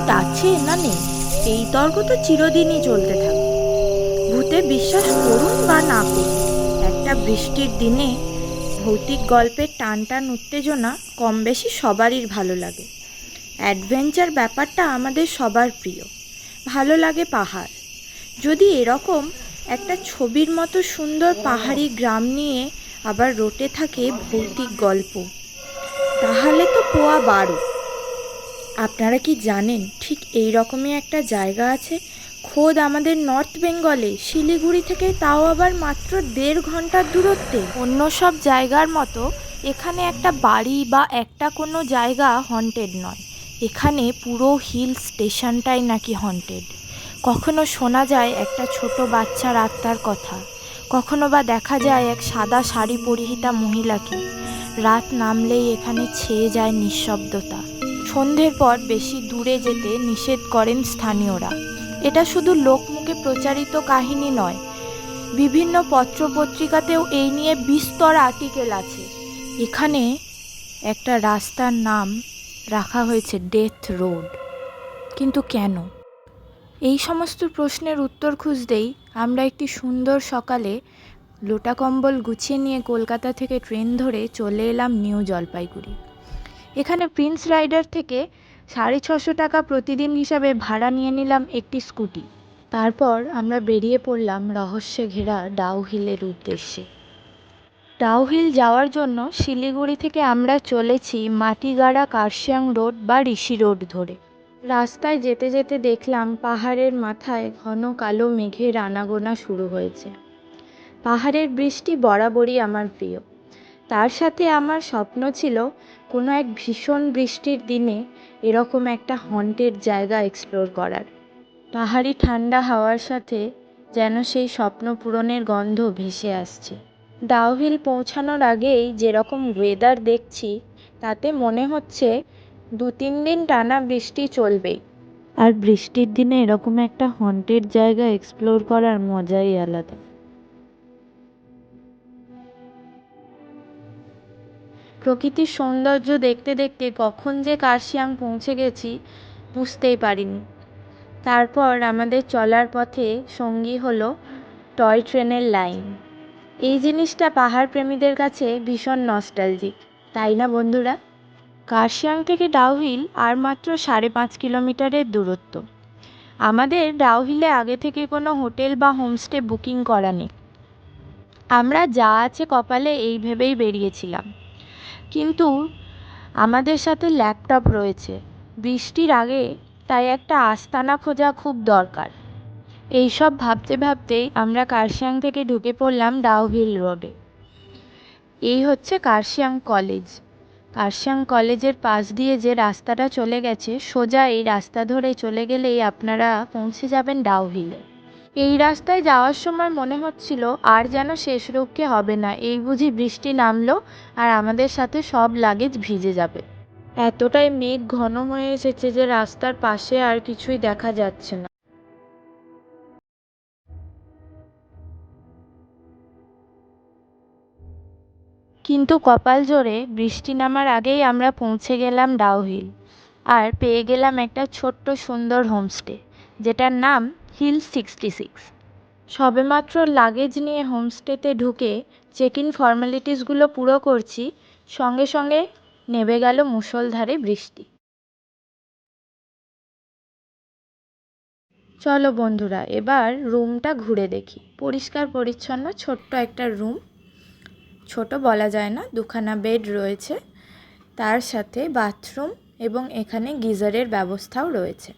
ভূত আছে না নেই, এই তর্ক তো চিরদিনই চলতে থাকে। ভূতে বিশ্বাস করুন বা না করুন, একটা বৃষ্টির দিনে ভৌতিক গল্পের টান টান উত্তেজনা কম বেশি সবারই ভালো লাগে। অ্যাডভেঞ্চার ব্যাপারটা আমাদের সবার প্রিয়, ভালো লাগে পাহাড়। যদি এরকম একটা ছবির মতো সুন্দর পাহাড়ি গ্রাম নিয়ে আবার রোটে থাকে ভৌতিক গল্প, তাহলে তো পোয়া বারো। আপনারা কি জানেন ঠিক এই রকমই একটা জায়গা আছে? খোদ আমাদের নর্থ বেঙ্গলে, শিলিগুড়ি থেকে তাও আবার মাত্র দেড় ঘণ্টার দূরত্বে। অন্য সব জায়গার মতো এখানে একটা বাড়ি বা একটা কোনো জায়গা হন্টেড নয়। এখানে পুরো হিল স্টেশনটাই নাকি হন্টেড কখনো শোনা যায় একটা ছোট বাচ্চার আত্মার কথা। কখনো বা দেখা যায় এক সাদা শাড়ি পরিহিতা মহিলাকে। রাত নামলেই এখানে ছেয়ে যায় নিঃশব্দতা। সন্ধ্যের পর বেশি দূরে যেতে নিষেধ করেন স্থানীয়রা। এটা শুধু লোকমুখে প্রচারিত কাহিনী নয়, বিভিন্ন পত্রপত্রিকাতেও এই নিয়ে বিস্তর আর্টিকেল আছে। এখানে একটা রাস্তার নাম রাখা হয়েছে ডেথ রোড। কিন্তু কেন? এই সমস্ত প্রশ্নের উত্তর খুঁজতেই আমরা একটি সুন্দর সকালে লোটা কম্বল গুছিয়ে নিয়ে কলকাতা থেকে ট্রেন ধরে চলে এলাম নিউ জলপাইগুড়ি। এখানে প্রিন্স রাইডার থেকে সাড়ে ছশো টাকা প্রতিদিন হিসাবে ভাড়া নিয়ে নিলাম একটি স্কুটি। তারপর আমরা বেরিয়ে পড়লাম রহস্যে ঘেরা ডাউহিলের উদ্দেশ্যে। ডাউহিল যাওয়ার জন্য শিলিগুড়ি থেকে আমরা চলেছি মাটিগাড়া কার্শিয়াং রোড বা ঋষি রোড ধরে। রাস্তায় যেতে যেতে দেখলাম পাহাড়ের মাথায় ঘন কালো মেঘের আনাগোনা শুরু হয়েছে। পাহাড়ের বৃষ্টি বরাবরই আমার প্রিয়। তার সাথে আমার স্বপ্ন ছিল কোনো এক ভীষণ বৃষ্টির দিনে এরকম একটা হন্টেড জায়গা এক্সপ্লোর করার। পাহাড়ি ঠান্ডা হাওয়ার সাথে যেন সেই স্বপ্ন পূরণের গন্ধ ভেসে আসছে। ডাউহিল পৌঁছানোর আগেই যেরকম ওয়েদার দেখছি, তাতে মনে হচ্ছে দু তিন দিন টানা বৃষ্টি চলবেই। আর বৃষ্টির দিনে এরকম একটা হন্টেড জায়গা এক্সপ্লোর করার মজাই আলাদা। প্রকৃতির সৌন্দর্য দেখতে দেখতে কখন যে কার্শিয়াং পৌঁছে গেছি, বুঝতেই পারিনি। তারপর আমাদের চলার পথে সঙ্গী হলো টয় ট্রেনের লাইন। এই জিনিসটা পাহাড় প্রেমীদের কাছে ভীষণ নস্টালজিক তাই না বন্ধুরা? কার্শিয়াং থেকে ডাউহিল আর মাত্র সাড়ে পাঁচ কিলোমিটারের দূরত্ব। আমাদের ডাউহিলে আগে থেকে কোনো হোটেল বা হোমস্টে বুকিং করা নেই। আমরা যা আছে কপালে এই ভেবেই বেরিয়েছিলাম। কিন্তু আমাদের সাথে ল্যাপটপ রয়েছে। বৃষ্টির আগে তাই একটা আস্তানা খোঁজা খুব দরকার। এইসব ভাবতে ভাবতেই আমরা কার্শিয়াং থেকে ঢুকে পড়লাম ডাউহিল রোডে। এই হচ্ছে কার্শিয়াং কলেজ। কার্শিয়াং কলেজের পাশ দিয়ে যে রাস্তাটা চলে গেছে, সোজা এই রাস্তা ধরে চলে গেলেই আপনারা পৌঁছে যাবেন ডাউহিলে এই রাস্তায় যাওয়ার সময় মনে হচ্ছিল আর যেন শেষ রক্ষে হবে না। এই বুঝি বৃষ্টি নামলো আর আমাদের সাথে সব লাগেজ ভিজে যাবে। এতটাই মেঘ ঘন হয়ে এসেছে যে রাস্তার পাশে আর কিছুই দেখা যাচ্ছে না। কিন্তু কপাল জোরে বৃষ্টি নামার আগেই আমরা পৌঁছে গেলাম ডাউহিল। আর পেয়ে গেলাম একটা ছোট্ট সুন্দর হোমস্টে, যেটার নাম হিল সিক্সটি সিক্স। সবেমাত্র লাগেজ নিয়ে হোমস্টেতে ঢুকে চেক ইন ফর্মালিটিসগুলো পুরো করছি, সঙ্গে সঙ্গে নেমে গেল মুষলধারে বৃষ্টি। চলো বন্ধুরা, এবার রুমটা ঘুরে দেখি। পরিষ্কার পরিচ্ছন্ন ছোট্ট একটা রুম ছোট বলা যায় না, দুখানা বেড রয়েছে। তার সাথে বাথরুম এবং এখানে গিজারের ব্যবস্থাও রয়েছে।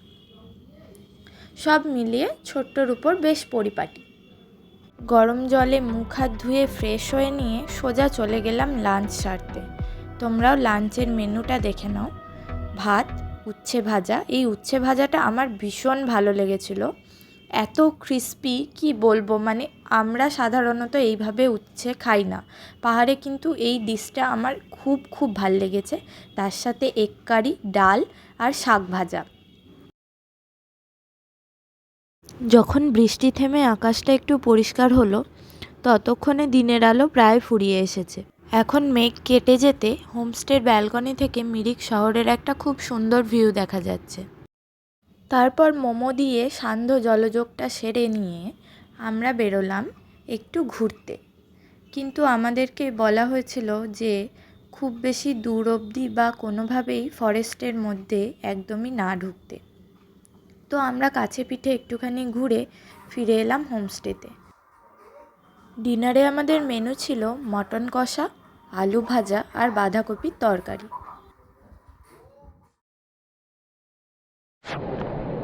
সব মিলিয়ে ছোট্টর উপর বেশ পরিপাটি। গরম জলে মুখ হাত ধুয়ে ফ্রেশ হয়ে নিয়ে সোজা চলে গেলাম লাঞ্চ সারতে। তোমরাও লাঞ্চের মেনুটা দেখে নাও। ভাত, উচ্ছে ভাজা। এই উচ্ছে ভাজাটা আমার ভীষণ ভালো লেগেছিল। এত ক্রিস্পি কি বলব? মানে আমরা সাধারণত এইভাবে উচ্ছে খাই না। পাহাড়ে কিন্তু এই ডিশটা আমার খুব খুব ভালো লেগেছে। তার সাথে এগ কারি ডাল আর শাক ভাজা। যখন বৃষ্টি থেমে আকাশটা একটু পরিষ্কার হলো, ততক্ষণে দিনের আলো প্রায় ফুরিয়ে এসেছে। এখন মেঘ কেটে যেতে হোমস্টের ব্যালকনি থেকে মিরিক শহরের একটা খুব সুন্দর ভিউ দেখা যাচ্ছে। তারপর মোমো দিয়ে সান্ধ্য জলযোগটা সেরে নিয়ে আমরা বেরোলাম একটু ঘুরতে। কিন্তু আমাদেরকে বলা হয়েছিল যে, খুব বেশি দূর অবধি বা কোনোভাবেই ফরেস্টের মধ্যে একদমই না ঢুকতে। তো আমরা কাছে পিঠে একটুখানি ঘুরে ফিরে এলাম হোমস্টেতে। ডিনারে আমাদের মেনু ছিল মটন কষা, আলু ভাজা আর বাঁধাকপির তরকারি।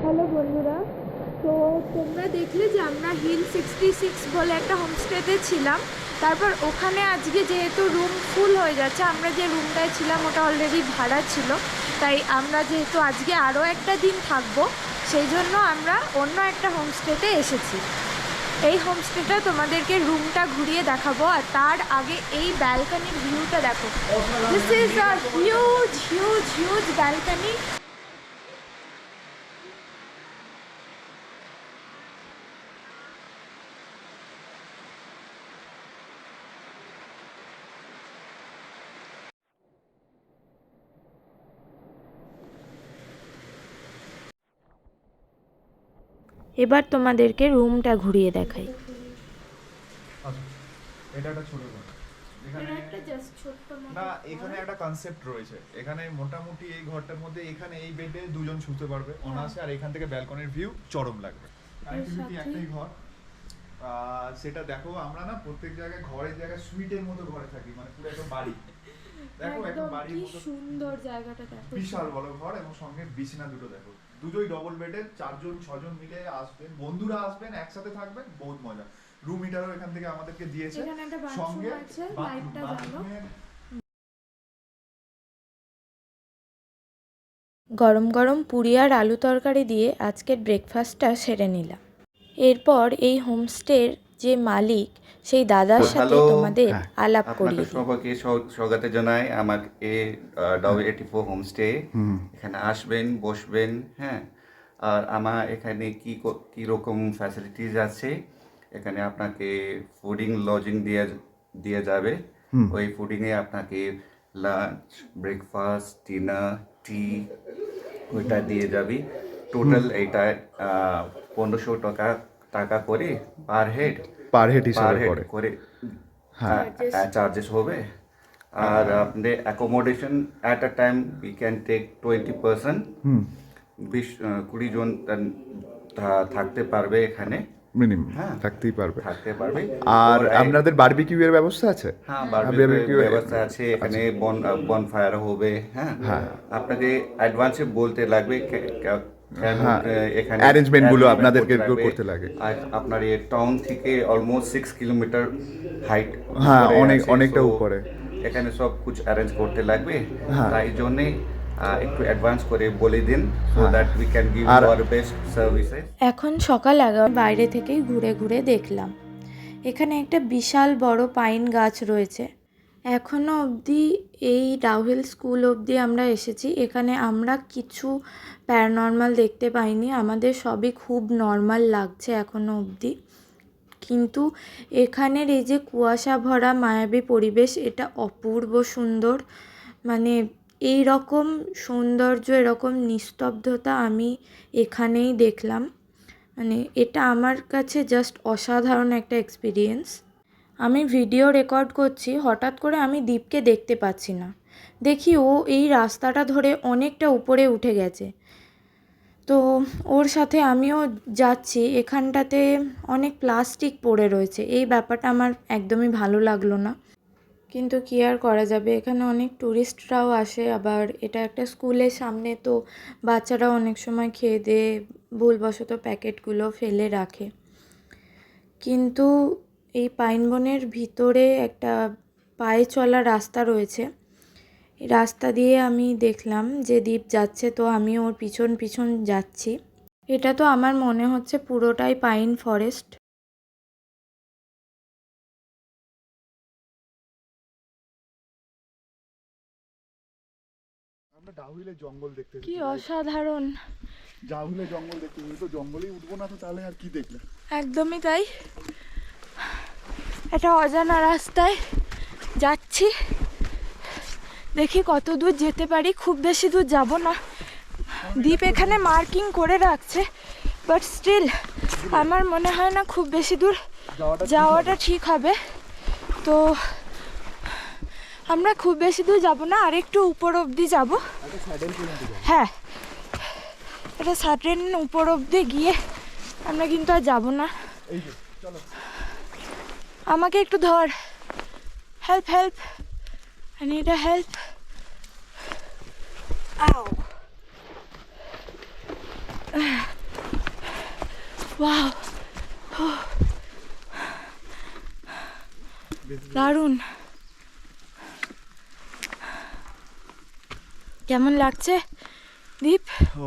হ্যালো বন্ধুরা, তো তোমরা দেখলে যে আমরা হিল সিক্সটি সিক্স বলে একটা হোমস্টেতে ছিলাম। তারপর ওখানে আজকে যেহেতু রুম ফুল হয়ে যাচ্ছে, আমরা যে রুমটায় ছিলাম ওটা অলরেডি ভাড়া ছিল। তাই আমরা যেহেতু আজকে আরও একটা দিন থাকব সেই জন্য আমরা অন্য একটা হোমস্টেতে এসেছি। এই হোমস্টেটা তোমাদেরকে রুমটা ঘুরিয়ে দেখাবো আর তার আগে এই ব্যালকানির ভিউটা দেখো। This is a huge huge huge balcony. এবার তোমাদেরকে রুমটা ঘুরিয়ে দেখাই। এটা একটা ছোট ঘর। এখানে না এখানে একটা কনসেপ্ট রয়েছে। এখানে মোটামুটি এই ঘরটার মধ্যে এখানে এই বেডে দুজন শুতে পারবে অনায়াসে। আর এখান থেকে ব্যালকনির ভিউ চরম লাগবে। কানেক্টিভিটি একটাই ঘর সেটা দেখো আমরা না প্রত্যেক জায়গায় ঘরের জায়গায় সুইটের মতো ঘরে থাকি মানে পুরো একটা বাড়ি। দেখো একটা বাড়ির মতো। সুন্দর জায়গাটা দেখো। বিশাল বড় ঘর এবং সঙ্গে বিছানা দুটো দেখো। দুটোই ডবল বেডের চারজন ছজন মিলে আসবেন। বন্ধুরা আসবেন একসাথে থাকবেন বহুত মজা। রুম হিটারও এখান থেকে আমাদেরকে দিয়েছে। সঙ্গে গরম গরম পুরি আর আলু তরকারি দিয়ে আজকের ব্রেকফাস্টটা সেরে নিলাম। এরপর এই হোমস্টের যে মালিক সেই দাদার সাথে তোমাদের হ্যাঁ, আলাপ দিই। সবাইকে স্বাগত জানাই। আমার এ ডাউ এইটি ফোর হোমস্টে এখানে আসবেন বসবেন হ্যাঁ। আর আমার এখানে কি ক- কি রকম ফ্যাসিলিটিস আছে? এখানে আপনাকে ফুডিং লজিং দিয়ে দিয়ে যাবে। ওই ফুডিংয়ে আপনাকে লাঞ্চ ব্রেকফাস্ট ডিনার টি ওইটা দিয়ে যাবে। টোটাল এইটা পনেরোশো টাকা টাকা করে পার হেড পার হেড পার হিসাবে হেড করে হ্যাঁ। চার্জেস হবে। আর আপনি accommodation at a time we can take twenty percent বিশ কুড়ি জন থাকতে পারবে এখানে। মিনিমাম হ্যাঁ। থাকতেই পারবে। থাকতে পারবে। আর আপনাদের বারবিকিউ এর ব্যবস্থা আছে? হ্যাঁ বারবিকিউ ব্যবস্থা আছে এখানে বন বন ফায়ার হবে হ্যাঁ। আপনাকে অ্যাডভান্সে বলতে লাগবে কেন হ্যাঁ, আপনাদেরকে করতে লাগে। আপনার এই টাউন থেকে অলমোস্ট সিক্স কিলোমিটার হাইট হ্যাঁ, অনেক- অনেকটা উপরে। এখানে সব কিছু অ্যারেঞ্জ করতে লাগবে। হ্যাঁ। তাই জন্যে একটু অ্যাডভান্স করে বলে দিন so that we can give our best services এখন সকাল এগারো বাইরে থেকেই ঘুরে ঘুরে দেখলাম। এখানে একটা বিশাল বড় পাইন গাছ রয়েছে। এখনও অবধি এই ডাউহিল স্কুল অবধি আমরা এসেছি। এখানে আমরা কিছু প্যারানর্মাল দেখতে পাইনি। আমাদের সবই খুব নর্মাল লাগছে এখনও অবধি। কিন্তু এখানের এই যে কুয়াশা ভরা মায়াবী পরিবেশ, এটা অপূর্ব সুন্দর। মানে এই রকম সৌন্দর্য, এরকম নিস্তব্ধতা আমি এখানেই দেখলাম। মানে এটা আমার কাছে জাস্ট অসাধারণ একটা এক্সপিরিয়েন্স আমি ভিডিও রেকর্ড করছি, হঠাৎ করে আমি দীপকে দেখতে পাচ্ছি না। দেখি ও এই রাস্তাটা ধরে অনেকটা উপরে উঠে গেছে। তো ওর সাথে আমিও যাচ্ছি, এখানটাতে অনেক প্লাস্টিক পড়ে রয়েছে। এই ব্যাপারটা আমার একদমই ভালো লাগল না। কিন্তু কী আর করা যাবে? এখানে অনেক ট্যুরিস্টরাও আসে, আবার এটা একটা স্কুলের সামনে, তো বাচ্চারা অনেক সময় খেয়ে দিয়ে ভুলবশত প্যাকেটগুলো ফেলে রাখে। কিন্তু এই পাইন বনের ভিতরে একটা পায়ে চলা রাস্তা রয়েছে। রাস্তা দিয়ে আমি দেখলাম যে দ্বীপ যাচ্ছে তো আমি ওর পিছন পিছন যাচ্ছি। এটা তো আমার মনে হচ্ছে পুরোটাই পাইন ফরেস্ট। আমরা জঙ্গল দেখতে কি অসাধারণ। জঙ্গল দেখতে তো জঙ্গলেই উঠবো না তো তাহলে আর কি দেখলে? একদমই তাই। একটা অজানা রাস্তায় যাচ্ছি। দেখি কত দূর যেতে পারি খুব বেশি দূর যাব না। দ্বীপ এখানে মার্কিং করে রাখছে বাট স্টিল আমার মনে হয় না খুব বেশি দূর যাওয়াটা ঠিক হবে। তো আমরা খুব বেশি দূর যাব না আর একটু উপর অবধি যাব। হ্যাঁ এটা সার্টেন উপর অবধি গিয়ে আমরা কিন্তু আর যাব না। আমাকে একটু ধর। Help help I need a help আও ওয়াও দারুণ কেমন লাগছে? দীপ? ও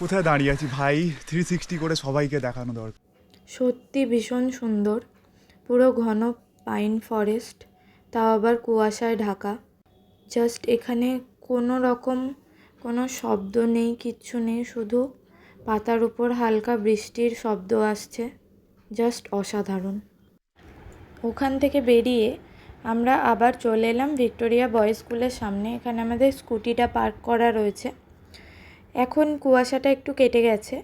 কোথায় দাঁড়িয়ে আছি ভাই? থ্রি সিক্সটি করে সবাইকে দেখানো দরকার। সত্যি ভীষণ সুন্দর। পুরো ঘন পাইন ফরেস্ট, তাও আবার কুয়াশায় ঢাকা। জাস্ট এখানে কোনো রকম কোনো শব্দ নেই, কিচ্ছু নেই, শুধু পাতার উপর হালকা বৃষ্টির শব্দ আসছে। জাস্ট অসাধারণ। ওখান থেকে বেরিয়ে আমরা আবার চলে এলাম ভিক্টোরিয়া বয়েজ স্কুলের সামনে। এখানে আমাদের স্কুটিটা পার্ক করা রয়েছে। এখন কুয়াশাটা একটু কেটে গেছে।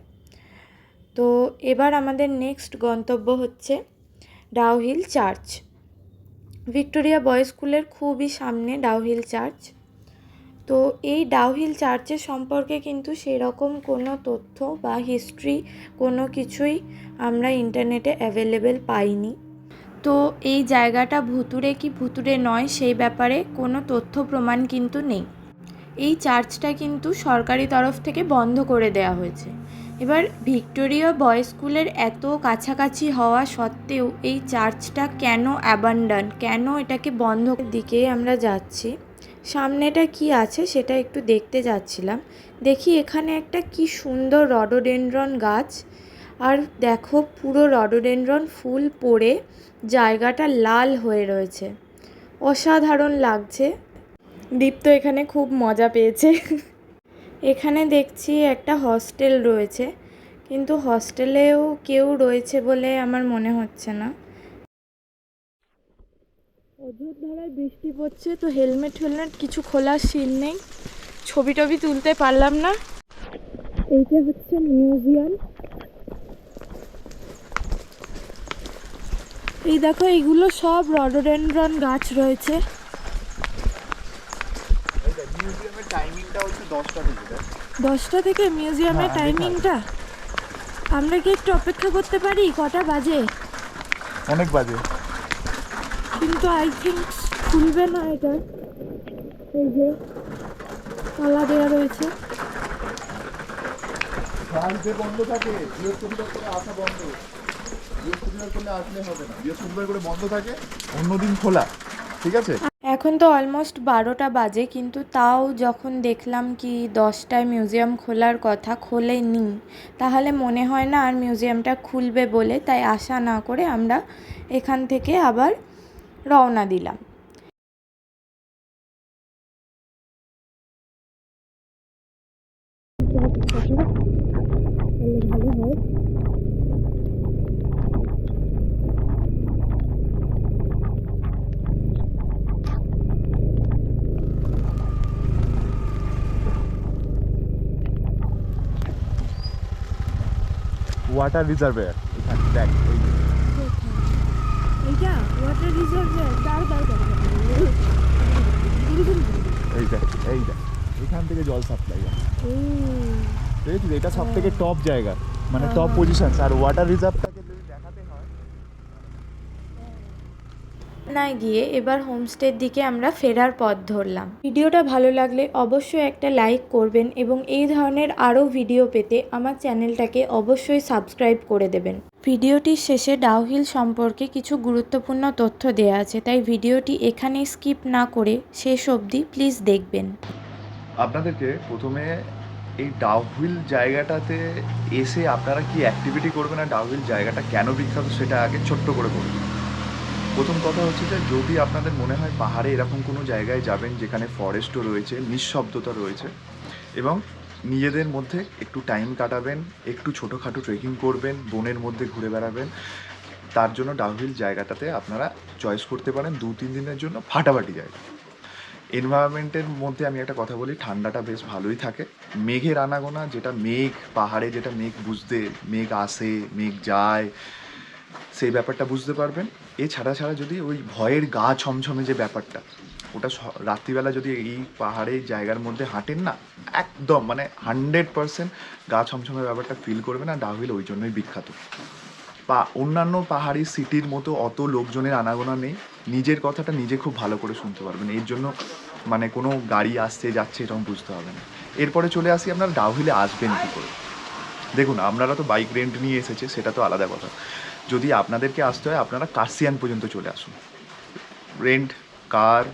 তো এবার আমাদের নেক্সট গন্তব্য হচ্ছে ডাউহিল চার্চ। ভিক্টোরিয়া বয়েজ স্কুলের খুবই সামনে ডাউহিল চার্চ। তো এই ডাউহিল চার্চের সম্পর্কে কিন্তু সেরকম কোনো তথ্য বা হিস্ট্রি কোনো কিছুই আমরা ইন্টারনেটে অ্যাভেলেবেল পাইনি। তো এই জায়গাটা ভুতুরে কি ভুতুরে নয় সেই ব্যাপারে কোনো তথ্য প্রমাণ কিন্তু নেই। এই চার্চটা কিন্তু সরকারি তরফ থেকে বন্ধ করে দেওয়া হয়েছে। এবার ভিক্টোরিয়া বয়েজ স্কুলের এত কাছাকাছি হওয়া সত্ত্বেও এই চার্চটা কেন অ্যাবান্ডান? কেন এটাকে বন্ধ দিকে আমরা যাচ্ছি? সামনেটা কি আছে সেটা একটু দেখতে যাচ্ছিলাম। দেখি এখানে একটা কি সুন্দর রডোডেনড্রন গাছ। আর দেখো পুরো রডোডেনড্রন ফুল পড়ে, জায়গাটা লাল হয়ে রয়েছে। অসাধারণ লাগছে। দীপ্ত এখানে খুব মজা পেয়েছে। এখানে দেখছি একটা হস্টেল রয়েছে, কিন্তু হস্টেলেও কেউ রয়েছে বলে আমার মনে হচ্ছে না। অঝোর ধারায় বৃষ্টি পড়ছে, তো হেলমেট হেলমেট কিছু খোলার সিন নেই। ছবি টবি তুলতে পারলাম না। এইটা হচ্ছে মিউজিয়াম এই দেখো এইগুলো সব রডোডেনড্রন গাছ রয়েছে। টাইমিংটা হচ্ছে দশটা থেকে দেখ। দশটা থেকে মিউজিয়ামের হ্যাঁ, টাইমিংটা। আমরা কি একটু অপেক্ষা করতে পারি? কটা বাজে? অনেক বাজে। কিন্তু আই থিঙ্ক খুলবে না এটা। এই যে তালা দেওয়া রয়েছে। ফ্রান্সে বন্ধ থাকে বৃহস্পতিবার করে আসা বন্ধ। বৃহস্পতিবার করলে আসলে হবে না। বৃহস্পতিবার করে বন্ধ থাকে অন্যদিন খোলা। ঠিক আছে? এখন তো অলমোস্ট বারোটা বাজে, কিন্তু তাও যখন দেখলাম কি দশটায় মিউজিয়াম খোলার কথা খোলে খোলেনি, তাহলে মনে হয় না আর মিউজিয়ামটা খুলবে বলে, তাই আশা না করে আমরা এখান থেকে আবার রওনা দিলাম। ওয়াটার রিজার্ভের এখানে দেখ এই এইটা ওয়াটার রিজার্ভ দাঁড় দাঁড় এই দেখ এই দেখ। এখান থেকে জল সাপ্লাই হয়। দেখেছিস এটা সব থেকে টপ জায়গা। মানে টপ পজিশন আর ওয়াটার রিজার্ভটাকে যদি দেখাতে হয় নাই গিয়ে এবার হোমস্টের দিকে আমরা ফেরার পথ ধরলাম। ভিডিওটা ভালো লাগলে অবশ্যই একটা লাইক করবেন এবং এই ধরনের আরও ভিডিও পেতে আমার চ্যানেলটাকে অবশ্যই সাবস্ক্রাইব করে দেবেন। ভিডিওটির শেষে ডাউহিল সম্পর্কে কিছু গুরুত্বপূর্ণ তথ্য দেওয়া আছে, তাই ভিডিওটি এখানে স্কিপ না করে শেষ অবধি প্লিজ দেখবেন। আপনাদেরকে প্রথমে এই ডাউহিল জায়গাটাতে এসে আপনারা কি অ্যাক্টিভিটি করবেন আর ডাউহিল জায়গাটা কেন বিখ্যাত সেটা আগে ছোট্ট করে বলুন। প্রথম কথা হচ্ছে যে, যদি আপনাদের মনে হয় পাহাড়ে এরকম কোনো জায়গায় যাবেন যেখানে ফরেস্টও রয়েছে, নিঃশব্দতা রয়েছে এবং নিজেদের মধ্যে একটু টাইম কাটাবেন, একটু ছোটোখাটো ট্রেকিং করবেন, বনের মধ্যে ঘুরে বেড়াবেন, তার জন্য ডাউহিল জায়গাটাতে আপনারা চয়েস করতে পারেন দু, তিন দিনের জন্য ফাটাফাটি জায়গা। এনভায়রনমেন্টের মধ্যে আমি একটা কথা বলি, ঠান্ডাটা বেশ ভালোই থাকে। মেঘের আনাগোনা, যেটা মেঘ, পাহাড়ে যেটা মেঘ বুঝতে, মেঘ আসে, মেঘ যায় সেই ব্যাপারটা বুঝতে পারবেন। এছাড়া ছাড়া যদি ওই ভয়ের গা ছমছমে যে ব্যাপারটা, ওটা রাত্রিবেলা যদি এই পাহাড়ে জায়গার মধ্যে হাঁটেন না, একদম মানে হান্ড্রেড পার্সেন্ট গা ছমছমে ব্যাপারটা ফিল করবে না ডাউহিল ওই জন্যই বিখ্যাত। বা অন্যান্য পাহাড়ি সিটির মতো অত লোকজনের আনাগোনা নেই। নিজের কথাটা নিজে খুব ভালো করে শুনতে পারবেন। এর জন্য মানে কোনো গাড়ি আসছে, যাচ্ছে এরকম বুঝতে হবে না। এরপরে চলে আসি আপনার ডাউহিলে আসবেন কী করে? দেখুন, আপনারা তো বাইক রেন্ট নিয়ে এসেছে, সেটা তো আলাদা কথা। যদি আপনাদেরকে আসতে হয় আপনারা কার্সিয়ান পর্যন্ত চলে আসুন। রেন্ট কার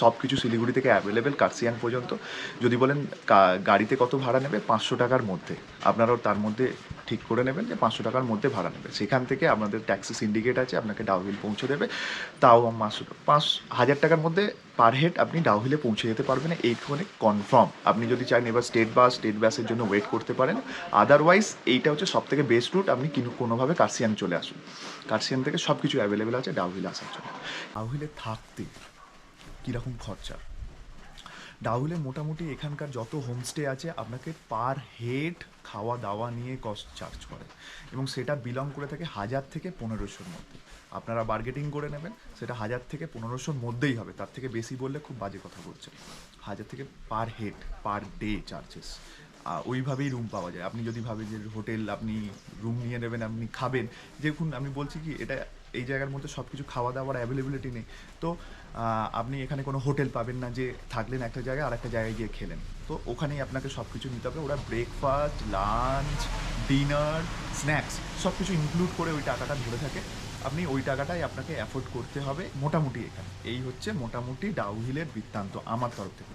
সব কিছু শিলিগুড়ি থেকে অ্যাভেলেবেল কার্সিয়াং পর্যন্ত। যদি বলেন গাড়িতে কত ভাড়া নেবে? পাঁচশো টাকার মধ্যে। আপনারাও তার মধ্যে ঠিক করে নেবেন যে পাঁচশো টাকার মধ্যে ভাড়া নেবে। সেখান থেকে আপনাদের ট্যাক্সি সিন্ডিকেট আছে, আপনাকে ডাউহিল পৌঁছে দেবে। তাও পাঁচশো পাঁচ, হাজার টাকার মধ্যে পার হেড আপনি ডাউহিলে পৌঁছে যেতে পারবেন। এইখানে কনফার্ম আপনি যদি চান এবার স্টেট বাস স্টেট বাসের জন্য ওয়েট করতে পারেন। আদারওয়াইজ এইটা হচ্ছে সব থেকে বেস্ট রুট আপনি কিন্তু কোনোভাবে কার্সিয়াং চলে আসুন। কার্সিয়াং থেকে সব কিছু অ্যাভেলেবেল আছে ডাউহিলে আসার জন্য। ডাউহিলে থাকতে কীরকম খরচা? ডাউলে মোটামুটি এখানকার যত হোমস্টে আছে, আপনাকে পার হেড খাওয়া দাওয়া নিয়ে কস্ট চার্জ করে। এবং সেটা বিলং করে থাকে হাজার থেকে পনেরোশোর মধ্যে। আপনারা বার্গেটিং করে নেবেন, সেটা হাজার থেকে পনেরোশোর মধ্যেই হবে। তার থেকে বেশি বললে খুব বাজে কথা বলছে। হাজার থেকে per head per day charges ওইভাবেই রুম পাওয়া যায়। আপনি যদি ভাবেন যে হোটেল আপনি রুম নিয়ে নেবেন, আপনি খাবেন, দেখুন, আমি বলছি কি, এটা এই জায়গার মধ্যে সব কিছু খাওয়া দাওয়ার অ্যাভেলেবিলিটি নেই। তো আপনি এখানে কোনো হোটেল পাবেন না যে থাকলেন একটা জায়গায় আর একটা জায়গায় গিয়ে খেলেন। তো ওখানেই আপনাকে সব কিছু নিতে হবে। ওরা ব্রেকফাস্ট লাঞ্চ ডিনার স্ন্যাক্স সব কিছু ইনক্লুড করে ওই টাকাটা ধরে থাকে। আপনি ওই টাকাটাই আপনাকে অ্যাফোর্ড করতে হবে মোটামুটি এখানে। এই হচ্ছে মোটামুটি ডাউহিলের বৃত্তান্ত আমার তরফ থেকে।